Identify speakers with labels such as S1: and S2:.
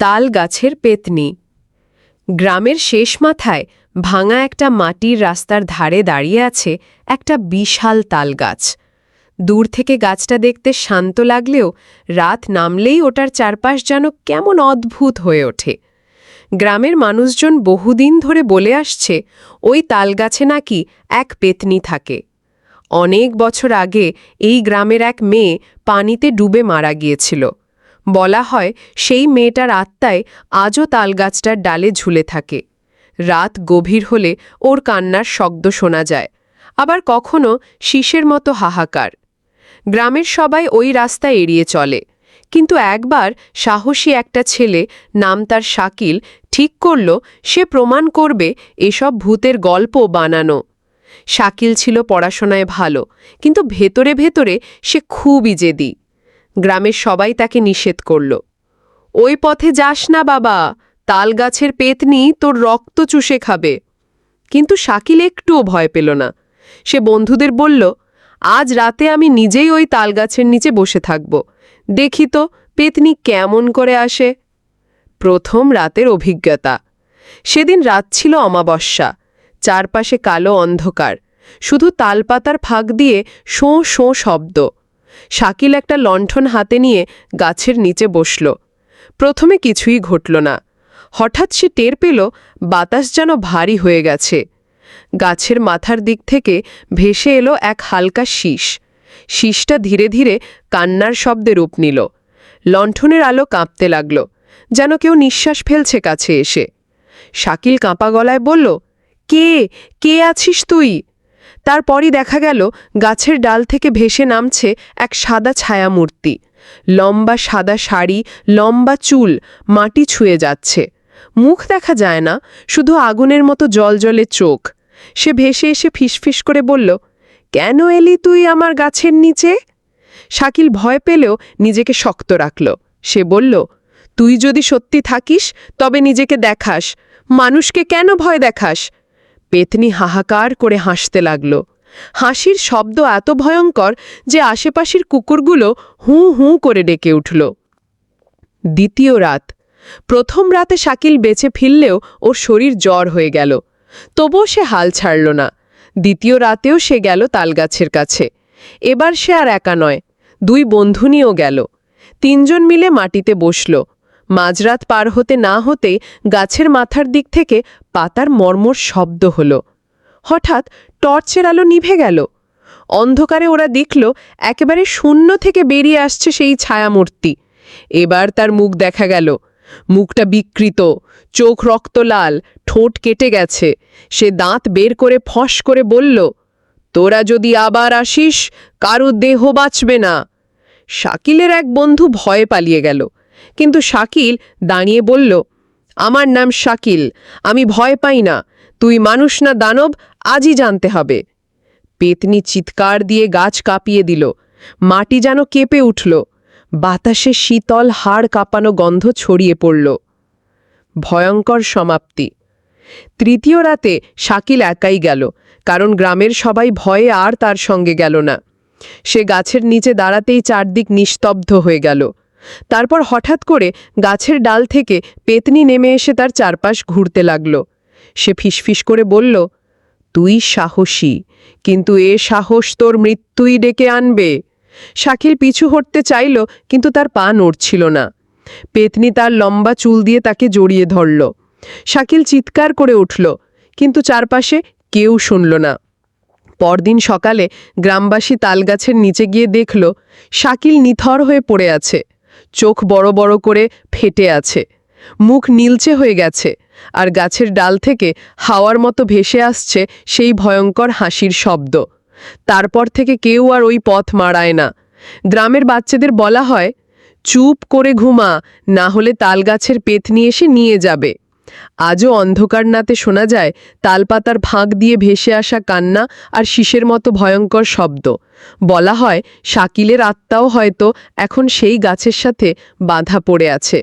S1: তাল গাছের পেতনি। গ্রামের শেষ মাথায় ভাঙা একটা মাটির রাস্তার ধারে দাঁড়িয়ে আছে একটা বিশাল তাল গাছ দূর থেকে গাছটা দেখতে শান্ত লাগলেও রাত নামলেই ওটার চারপাশ যেন কেমন অদ্ভুত হয়ে ওঠে। গ্রামের মানুষজন বহুদিন ধরে বলে আসছে, ওই তালগাছে নাকি এক পেতনি থাকে। অনেক বছর আগে এই গ্রামের এক মেয়ে পানিতে ডুবে মারা গিয়েছিল। বলা হয়, সেই মেয়েটার আত্মায় আজও তালগাছটার ডালে ঝুলে থাকে। রাত গভীর হলে ওর কান্নার শব্দ শোনা যায়। আবার কখনো শীষের মতো হাহাকার। গ্রামের সবাই ওই রাস্তা এড়িয়ে চলে। কিন্তু একবার সাহসী একটা ছেলে নাম তার শাকিল ঠিক করল, সে প্রমাণ করবে এসব ভূতের গল্প বানানো। শাকিল ছিল পড়াশোনায় ভালো, কিন্তু ভেতরে ভেতরে সে খুবই জেদি। গ্রামের সবাই তাকে নিষেধ করল। ওই পথে যাস না বাবা তাল গাছের পেতনি তোর রক্ত চুষে খাবে। কিন্তু শাকিল একটুও ভয় পেল না। সে বন্ধুদের বলল, আজ রাতে আমি নিজেই ওই তালগাছের নিচে বসে থাকব। দেখি তো পেতনি কেমন করে আসে। প্রথম রাতের অভিজ্ঞতা। সেদিন রাত ছিল অমাবস্যা। চারপাশে কালো অন্ধকার। শুধু তালপাতার ফাঁক দিয়ে শোঁ শোঁ শব্দ। শাকিল একটা লণ্ঠন হাতে নিয়ে গাছের নিচে বসল। প্রথমে কিছুই ঘটল না। হঠাৎ সে টের পেল, বাতাস যেন ভারী হয়ে গেছে। গাছের মাথার দিক থেকে ভেসে এলো এক হালকা শীষ। শীষটা ধীরে ধীরে কান্নার শব্দে রূপ নিল। লণ্ঠনের আলো কাঁপতে লাগল, যেন কেউ নিঃশ্বাস ফেলছে কাছে এসে। শাকিল কাঁপা গলায় বলল, কে? কে আছিস তুই? তারপরই দেখা গেল গাছের ডাল থেকে ভেসে নামছে এক সাদা ছায়ামূর্তি। লম্বা সাদা শাড়ি, লম্বা চুল, মাটি ছুঁয়ে যাচ্ছে। মুখ দেখা যায় না, শুধু আগুনের মতো জলজলে চোখ। সে ভেসে এসে ফিসফিস করে বলল, কেন এলি তুই আমার গাছের নিচে? শাকিল ভয় পেলেও নিজেকে শক্ত রাখল। সে বলল, তুই যদি সত্যি থাকিস, তবে নিজেকে দেখাস। মানুষকে কেন ভয় দেখাস? পেতনি হাহাকার করে হাসতে লাগল। হাসির শব্দ এত ভয়ঙ্কর যে আশেপাশের কুকুরগুলো হুঁ হুঁ করে ডেকে উঠল। দ্বিতীয় রাত। প্রথম রাতে শাকিল বেঁচে ফিরলেও ওর শরীর জ্বর হয়ে গেল। তবুও সে হাল ছাড়ল না। দ্বিতীয় রাতেও সে গেল তালগাছের কাছে। এবার সে আর একা নয়, দুই বন্ধু নিয়েও গেল। তিনজন মিলে মাটিতে বসল। মাঝরাত পার হতে না হতে গাছের মাথার দিক থেকে পাতার মর্মর শব্দ হল। হঠাৎ টর্চের আলো নিভে গেল। অন্ধকারে ওরা দেখল, একেবারে শূন্য থেকে বেরিয়ে আসছে সেই ছায়ামূর্তি। এবার তার মুখ দেখা গেল। মুখটা বিকৃত, চোখ রক্ত লাল, ঠোঁট কেটে গেছে। সে দাঁত বের করে ফস করে বলল, তোরা যদি আবার আসিস, কারও দেহ বাঁচবে না। শাকিলের এক বন্ধু ভয়ে পালিয়ে গেল। কিন্তু শাকিল দাঁড়িয়ে বলল, আমার নাম শাকিল, আমি ভয় পাই না, তুই মানুষ না দানব, আজই জানতে হবে। পেতনি চিৎকার দিয়ে গাছ কাঁপিয়ে দিল, মাটি যেন কেঁপে উঠল, বাতাসে শীতল হাড় কাঁপানো গন্ধ ছড়িয়ে পড়ল। ভয়ঙ্কর সমাপ্তি। তৃতীয় রাতে শাকিল একাই গেল, কারণ গ্রামের সবাই ভয়ে আর তার সঙ্গে গেল না। সে গাছের নিচে দাঁড়াতেই চারদিক নিস্তব্ধ হয়ে গেল। তারপর হঠাৎ করে গাছের ডাল থেকে পেতনি নেমে এসে তার চারপাশ ঘুরতে লাগল। সে ফিসফিস করে বলল, তুই সাহসী, কিন্তু এ সাহস তোর মৃত্যুই ডেকে আনবে। শাকিল পিছু হটতে চাইল, কিন্তু তার পা নড়ছিল না। পেতনি তার লম্বা চুল দিয়ে তাকে জড়িয়ে ধরল। শাকিল চিৎকার করে উঠল, কিন্তু চারপাশে কেউ শুনল না। পরদিন সকালে গ্রামবাসী তালগাছের নিচে গিয়ে দেখল, শাকিল নিথর হয়ে পড়ে আছে। চোখ বড় বড় করে ফেটে আছে। মুখ নীলচে হয়ে গেছে আর গাছের ডাল থেকে হাওয়ার মতো ভেসে আসছে সেই ভয়ঙ্কর হাসির শব্দ। তারপর থেকে কেউ আর ওই পথ মারায় না। গ্রামের বাচ্চাদের বলা হয়, চুপ করে ঘুমা, না হলে তাল গাছের পেত নিয়ে এসে নিয়ে যাবে। আজও অন্ধকার নাতে শোনা যায়, তালপাতার ফাঁক দিয়ে ভেসে আসা কান্না আর শিশের মতো ভয়ঙ্কর শব্দ। বলা হয়, শাকিলের আত্মাও হয়তো এখন সেই গাছের সাথে বাঁধা পড়ে আছে।